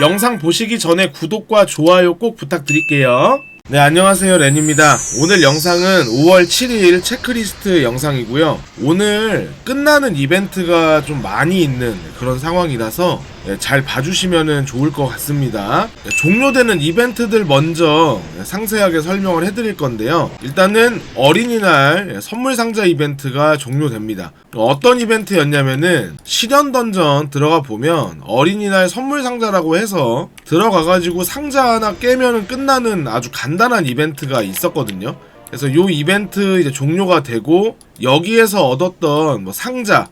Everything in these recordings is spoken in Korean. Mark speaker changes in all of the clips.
Speaker 1: 영상 보시기 전에 구독과 좋아요 꼭 부탁드릴게요. 네, 안녕하세요. 렌입니다. 오늘 영상은 5월 7일 체크리스트 영상이고요. 오늘 끝나는 이벤트가 좀 많이 있는 그런 상황이라서 네, 잘 봐주시면 좋을 것 같습니다. 네, 종료되는 이벤트들 먼저 상세하게 설명을 해드릴 건데요. 일단은 어린이날 선물 상자 이벤트가 종료됩니다. 어떤 이벤트였냐면은 실현 던전 들어가 보면 어린이날 선물 상자라고 해서 들어가가지고 상자 하나 깨면은 끝나는 아주 간단한 이벤트가 있었거든요. 그래서 요 이벤트 이제 종료가 되고 여기에서 얻었던 뭐 상자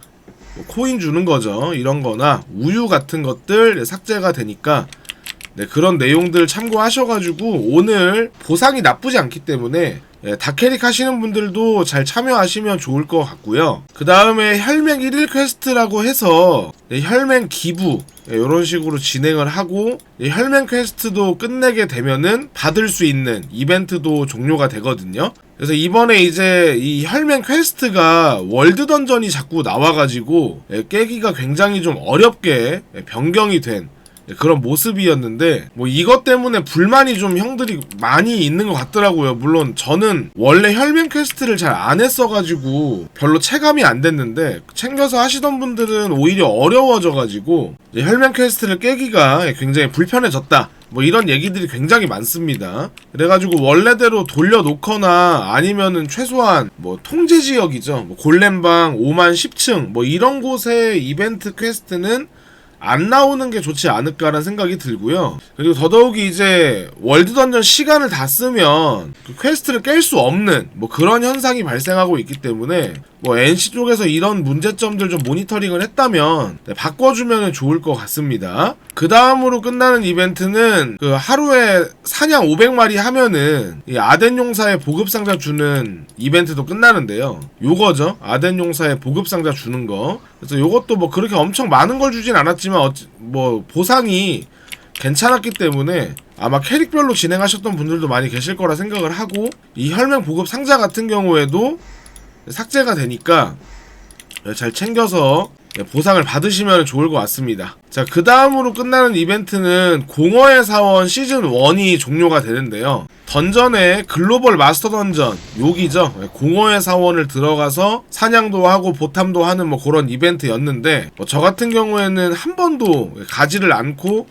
Speaker 1: 뭐 코인 주는 거죠. 이런 거나 우유 같은 것들 삭제가 되니까 네, 그런 내용들 참고하셔가지고 오늘 보상이 나쁘지 않기 때문에 예, 다캐릭 하시는 분들도 잘 참여하시면 좋을 것 같고요. 그 다음에 혈맹 1일 퀘스트라고 해서 예, 혈맹 기부 이런 식으로 진행을 하고 예, 혈맹 퀘스트도 끝내게 되면은 받을 수 있는 이벤트도 종료가 되거든요. 그래서 이번에 이제 이 혈맹 퀘스트가 월드 던전이 자꾸 나와가지고 예, 깨기가 굉장히 좀 어렵게 예, 변경이 된 예, 그런 모습이었는데 뭐 이것 때문에 불만이 좀 형들이 많이 있는 것 같더라고요. 물론 저는 원래 혈맹 퀘스트를 잘 안 했어가지고 별로 체감이 안 됐는데 챙겨서 하시던 분들은 오히려 어려워져가지고 혈맹 퀘스트를 깨기가 굉장히 불편해졌다. 뭐 이런 얘기들이 굉장히 많습니다. 그래가지고 원래대로 돌려놓거나 아니면은 최소한 뭐 통제 지역이죠. 뭐 골렘방 5만 10층 뭐 이런 곳의 이벤트 퀘스트는 안 나오는 게 좋지 않을까라는 생각이 들고요. 그리고 더더욱이 이제 월드 던전 시간을 다 쓰면 그 퀘스트를 깰 수 없는 뭐 그런 현상이 발생하고 있기 때문에 뭐 NC 쪽에서 이런 문제점들 좀 모니터링을 했다면 네, 바꿔주면 좋을 것 같습니다. 그 다음으로 끝나는 이벤트는 그 하루에 사냥 500마리 하면은 이 아덴 용사의 보급 상자 주는 이벤트도 끝나는데요. 요거죠. 아덴 용사의 보급 상자 주는 거. 그래서 요것도 뭐 그렇게 엄청 많은 걸 주진 않았지만 어찌, 뭐 보상이 괜찮았기 때문에 아마 캐릭별로 진행하셨던 분들도 많이 계실 거라 생각을 하고 이 혈맹 보급 상자 같은 경우에도 삭제가 되니까 잘 챙겨서 보상을 받으시면 좋을 것 같습니다. 자, 그 다음으로 끝나는 이벤트는 공허의 사원 시즌 1이 종료가 되는데요. 던전의 글로벌 마스터 던전, 여기죠. 공허의 사원을 들어가서 사냥도 하고 보탐도 하는 뭐 그런 이벤트였는데, 뭐 저 같은 경우에는 한 번도 가지를 않고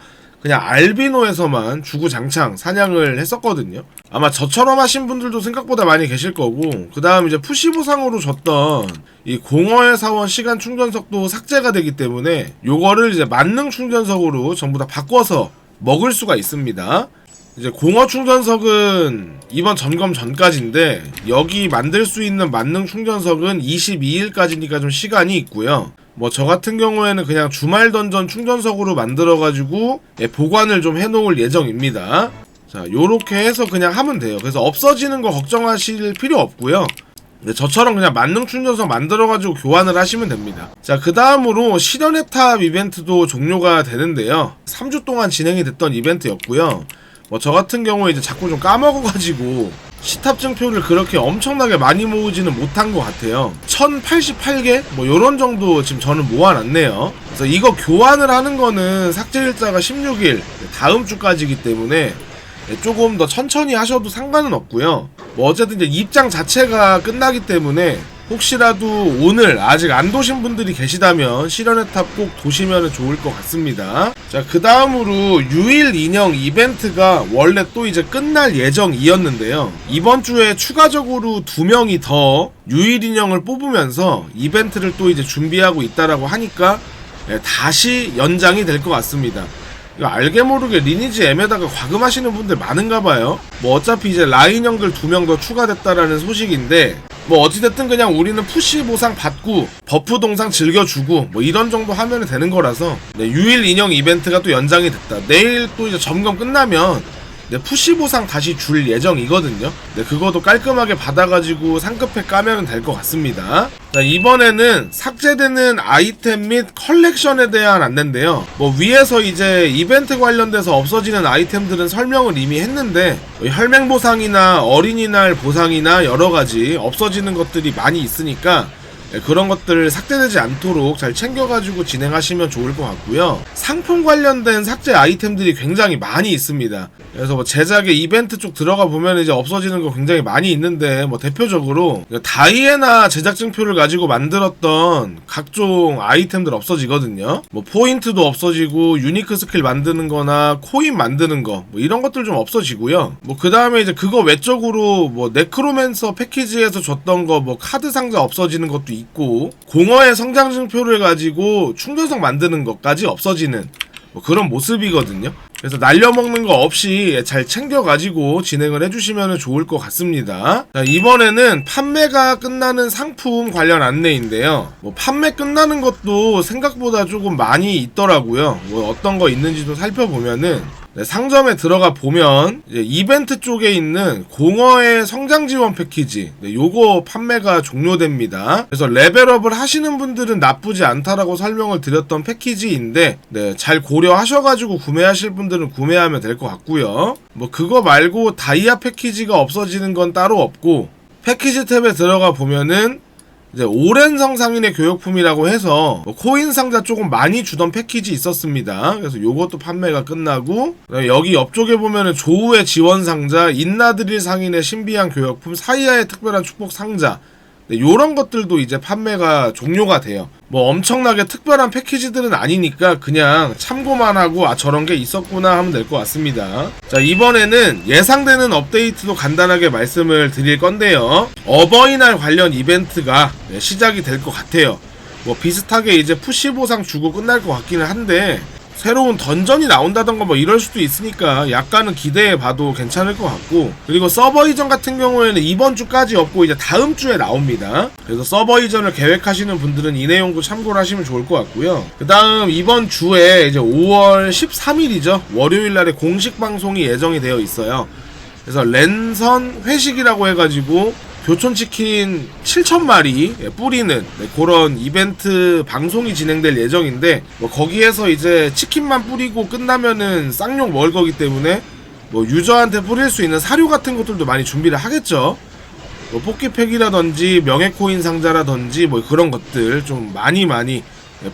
Speaker 1: 그냥 알비노에서만 주구장창 사냥을 했었거든요. 아마 저처럼 하신 분들도 생각보다 많이 계실 거고, 그 다음 이제 푸시 보상으로 줬던 이 공허의 사원 시간 충전석도 삭제가 되기 때문에 요거를 이제 만능 충전석으로 전부 다 바꿔서 먹을 수가 있습니다. 이제 공허 충전석은 이번 점검 전까지인데 여기 만들 수 있는 만능 충전석은 22일까지니까 좀 시간이 있고요. 뭐 저 같은 경우에는 그냥 주말 던전 충전석으로 만들어 가지고 예, 보관을 좀 해놓을 예정입니다. 자, 요렇게 해서 그냥 하면 돼요. 그래서 없어지는 거 걱정하실 필요 없고요. 네, 저처럼 그냥 만능 충전석 만들어가지고 교환을 하시면 됩니다. 자, 그 다음으로 실현의 탑 이벤트도 종료가 되는데요. 3주 동안 진행이 됐던 이벤트였고요. 뭐, 저 같은 경우에 이제 자꾸 좀 까먹어가지고, 시탑증표를 그렇게 엄청나게 많이 모으지는 못한 것 같아요. 1088개? 뭐, 요런 정도 지금 저는 모아놨네요. 그래서 이거 교환을 하는 거는 삭제일자가 16일, 다음 주까지이기 때문에, 네, 조금 더 천천히 하셔도 상관은 없고요. 뭐 어쨌든 이제 입장 자체가 끝나기 때문에 혹시라도 오늘 아직 안 도신 분들이 계시다면 실현의 탑 꼭 도시면 좋을 것 같습니다. 자, 그 다음으로 유일 인형 이벤트가 원래 또 이제 끝날 예정이었는데요. 이번 주에 추가적으로 두 명이 더 유일 인형을 뽑으면서 이벤트를 또 이제 준비하고 있다라고 하니까 예, 다시 연장이 될 것 같습니다. 알게 모르게 리니지 M에다가 과금하시는 분들 많은가 봐요. 뭐 어차피 이제 라인 형들 두명 더 추가됐다라는 소식인데 뭐 어찌됐든 그냥 우리는 푸시 보상 받고 버프 동상 즐겨주고 뭐 이런 정도 하면 되는 거라서 네, 유일 인형 이벤트가 또 연장이 됐다. 내일 또 이제 점검 끝나면 네, 푸시 보상 다시 줄 예정이거든요. 네, 그것도 깔끔하게 받아가지고 상급팩 까면 될 것 같습니다. 자, 이번에는 삭제되는 아이템 및 컬렉션에 대한 안내인데요. 뭐 위에서 이제 이벤트 관련돼서 없어지는 아이템들은 설명을 이미 했는데 뭐 혈맹 보상이나 어린이날 보상이나 여러 가지 없어지는 것들이 많이 있으니까 예, 그런 것들 삭제되지 않도록 잘 챙겨가지고 진행하시면 좋을 것 같고요. 상품 관련된 삭제 아이템들이 굉장히 많이 있습니다. 그래서 뭐 제작의 이벤트 쪽 들어가 보면 이제 없어지는 거 굉장히 많이 있는데 뭐 대표적으로 다이애나 제작증표를 가지고 만들었던 각종 아이템들 없어지거든요. 뭐 포인트도 없어지고 유니크 스킬 만드는 거나 코인 만드는 거 뭐 이런 것들 좀 없어지고요. 뭐 그 다음에 이제 그거 외적으로 뭐 네크로맨서 패키지에서 줬던 거 뭐 카드 상자 없어지는 것도 있고 공허의 성장 증표를 가지고 충전석 만드는 것까지 없어지는 뭐 그런 모습이거든요. 그래서 날려먹는 거 없이 잘 챙겨가지고 진행을 해주시면 좋을 것 같습니다. 자, 이번에는 판매가 끝나는 상품 관련 안내인데요. 뭐 판매 끝나는 것도 생각보다 조금 많이 있더라고요. 뭐 어떤 거 있는지도 살펴보면은 네, 상점에 들어가 보면 이벤트 쪽에 있는 공허의 성장 지원 패키지 네, 요거 판매가 종료됩니다. 그래서 레벨업을 하시는 분들은 나쁘지 않다라고 설명을 드렸던 패키지인데 네, 잘 고려하셔가지고 구매하실 분들은 구매하면 될 것 같고요. 뭐 그거 말고 다이아 패키지가 없어지는 건 따로 없고 패키지 탭에 들어가 보면은 이제 오랜 성상인의 교육품이라고 해서 뭐 코인 상자 조금 많이 주던 패키지 있었습니다. 그래서 요것도 판매가 끝나고 여기 옆쪽에 보면은 조우의 지원 상자, 인나드릴 상인의 신비한 교육품, 사이아의 특별한 축복 상자 네, 요런 것들도 이제 판매가 종료가 돼요. 뭐 엄청나게 특별한 패키지들은 아니니까 그냥 참고만 하고 아 저런 게 있었구나 하면 될 것 같습니다. 자 이번에는 예상되는 업데이트도 간단하게 말씀을 드릴 건데요. 어버이날 관련 이벤트가 네, 시작이 될 것 같아요. 뭐 비슷하게 이제 푸시 보상 주고 끝날 것 같기는 한데 새로운 던전이 나온다던가 뭐 이럴 수도 있으니까 약간은 기대해 봐도 괜찮을 것 같고. 그리고 서버 이전 같은 경우에는 이번 주까지 없고 이제 다음 주에 나옵니다. 그래서 서버 이전을 계획하시는 분들은 이 내용도 참고를 하시면 좋을 것 같고요. 그 다음 이번 주에 이제 5월 13일이죠. 월요일 날에 공식 방송이 예정이 되어 있어요. 그래서 랜선 회식이라고 해가지고 교촌치킨 7,000마리 뿌리는 네, 그런 이벤트 방송이 진행될 예정인데 뭐 거기에서 이제 치킨만 뿌리고 끝나면은 쌍욕 먹을 거기 때문에 뭐 유저한테 뿌릴 수 있는 사료 같은 것들도 많이 준비를 하겠죠. 뭐 뽑기팩이라든지 명예코인 상자라든지 뭐 그런 것들 좀 많이 많이 네,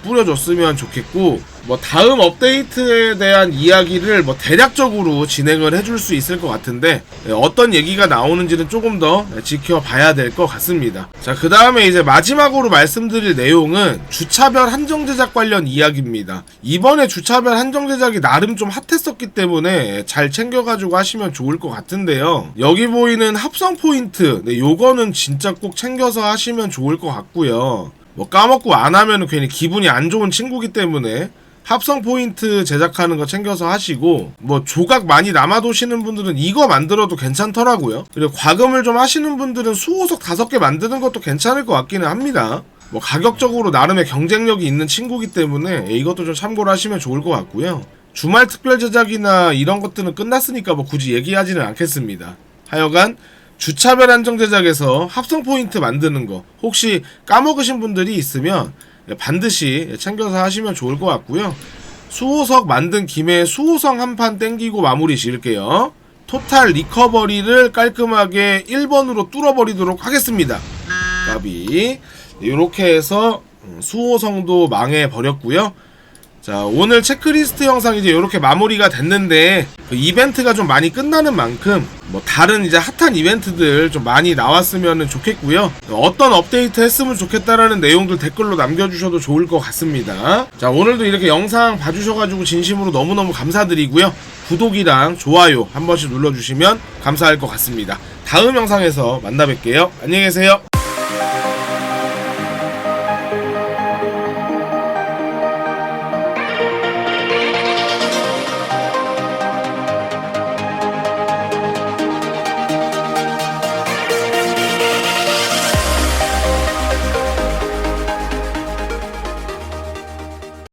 Speaker 1: 뿌려줬으면 좋겠고 뭐 다음 업데이트에 대한 이야기를 뭐 대략적으로 진행을 해줄 수 있을 것 같은데 네, 어떤 얘기가 나오는지는 조금 더 네, 지켜봐야 될 것 같습니다. 자 그 다음에 이제 마지막으로 말씀드릴 내용은 주차별 한정 제작 관련 이야기입니다. 이번에 주차별 한정 제작이 나름 좀 핫했었기 때문에 잘 챙겨가지고 하시면 좋을 것 같은데요. 여기 보이는 합성 포인트, 네, 요거는 진짜 꼭 챙겨서 하시면 좋을 것 같고요. 뭐 까먹고 안 하면은 괜히 기분이 안 좋은 친구기 때문에 합성 포인트 제작하는 거 챙겨서 하시고 뭐 조각 많이 남아도시는 분들은 이거 만들어도 괜찮더라고요. 그리고 과금을 좀 하시는 분들은 수호석 다섯 개 만드는 것도 괜찮을 것 같기는 합니다. 뭐 가격적으로 나름의 경쟁력이 있는 친구기 때문에 이것도 좀 참고를 하시면 좋을 것 같고요. 주말 특별 제작이나 이런 것들은 끝났으니까 뭐 굳이 얘기하지는 않겠습니다. 하여간 주차별 한정 제작에서 합성 포인트 만드는 거 혹시 까먹으신 분들이 있으면 반드시 챙겨서 하시면 좋을 것 같고요. 수호석 만든 김에 수호성 한 판 땡기고 마무리 지을게요. 토탈 리커버리를 깔끔하게 1번으로 뚫어버리도록 하겠습니다. 까비. 이렇게 해서 음, 수호성도 망해 버렸고요. 자 오늘 체크리스트 영상 이제 이렇게 마무리가 됐는데 그 이벤트가 좀 많이 끝나는 만큼 뭐 다른 이제 핫한 이벤트들 좀 많이 나왔으면 좋겠고요. 어떤 업데이트 했으면 좋겠다라는 내용들 댓글로 남겨주셔도 좋을 것 같습니다. 자 오늘도 이렇게 영상 봐주셔가지고 진심으로 너무너무 감사드리고요. 구독이랑 좋아요 한 번씩 눌러주시면 감사할 것 같습니다. 다음 영상에서 만나 뵐게요. 안녕히 계세요